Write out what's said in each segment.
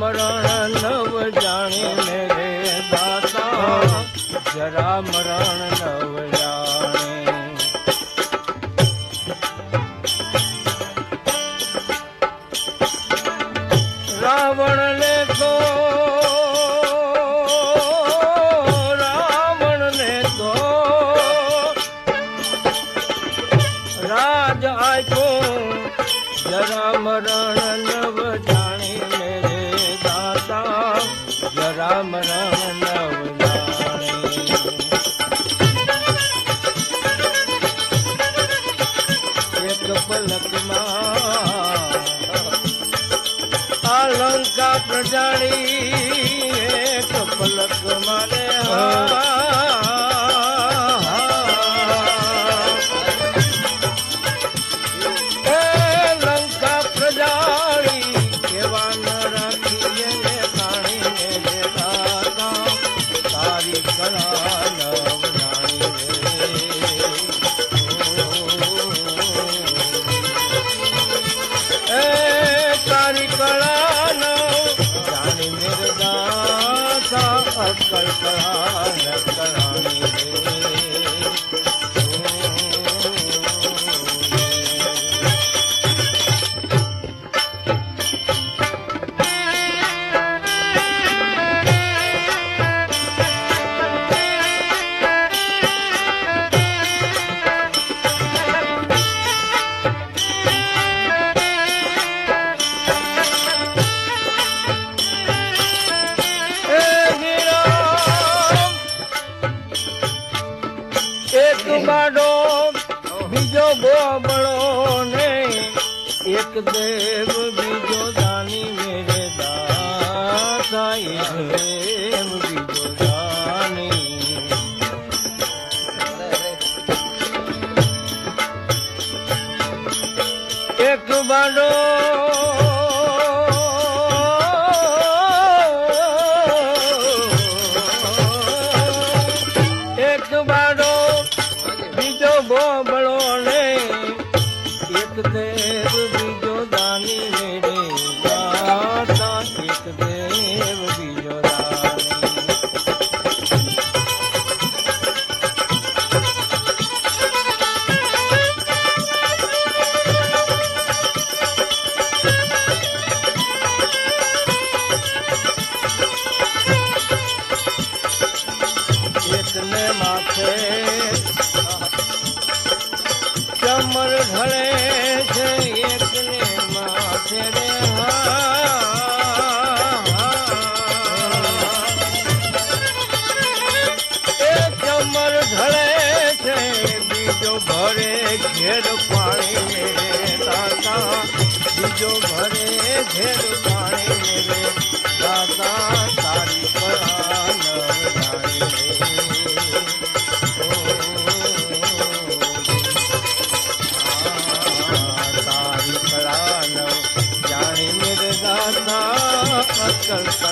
મરણ નવ જાણીને રે દાતા, જરા મરણ નવ જાણે. રાવણ તો રાવણ તો રાજ આપ્યો, જરા મરણ રામ નવ જાણી એક પલકમાં આ લંકા પ્રજાણી દાદા એક દેવ બીજો દાની મેરે દાતા એક દેવ બીજો દાની એક બાડો એક ચમર ભળે છે એકને માથે રે એ ચમર ઢળે છે, બીજો ભરે ઘેર પાણી દાદા બીજો ભરે ઘેર પાણી મેરે દાદા તારી કળા દાદા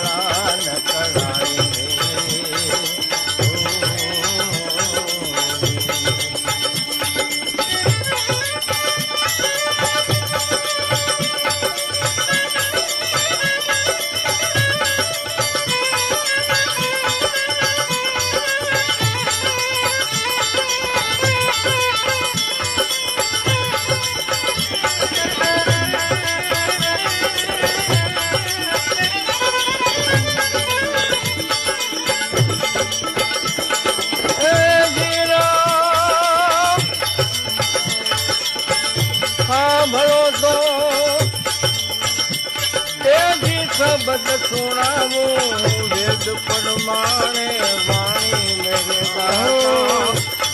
સુણાવું, વેદ પરમાણે વાણી મેરે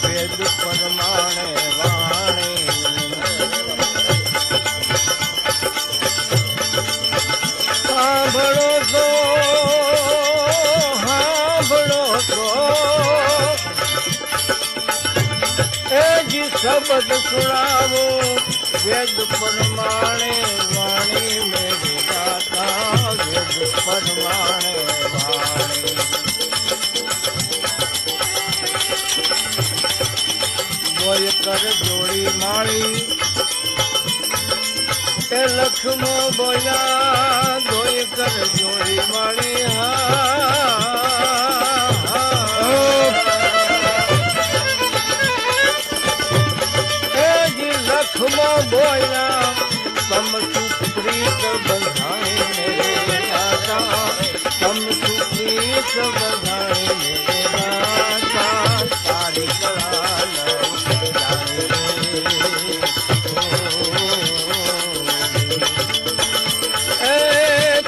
વેદ પરમાણે વાણી સાંભળો છો સાંભળો છો એ જી શબ્દ સુણાવો, વેદ પરમાણે વાણી મેરી કર જોડી માળી એ લખમો બોલ્યા ગોય કર જોડી માળી. સુપ્રીત બંધાઈ મેરે દાદા તારી કળા લઉં જાણે રે. એ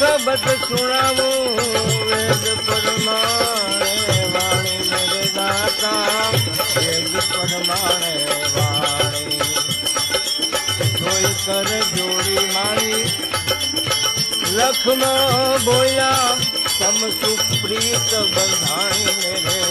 શબ્દ સુણાવો, વેદ પરમાણે વાણી મેરે દાતા, વેદ પરમાણે વાણી. જોઈ કર જોડી મારી, લખમાં બોલ્યા, તમ સુપ્રીત બંધાણી મેરે.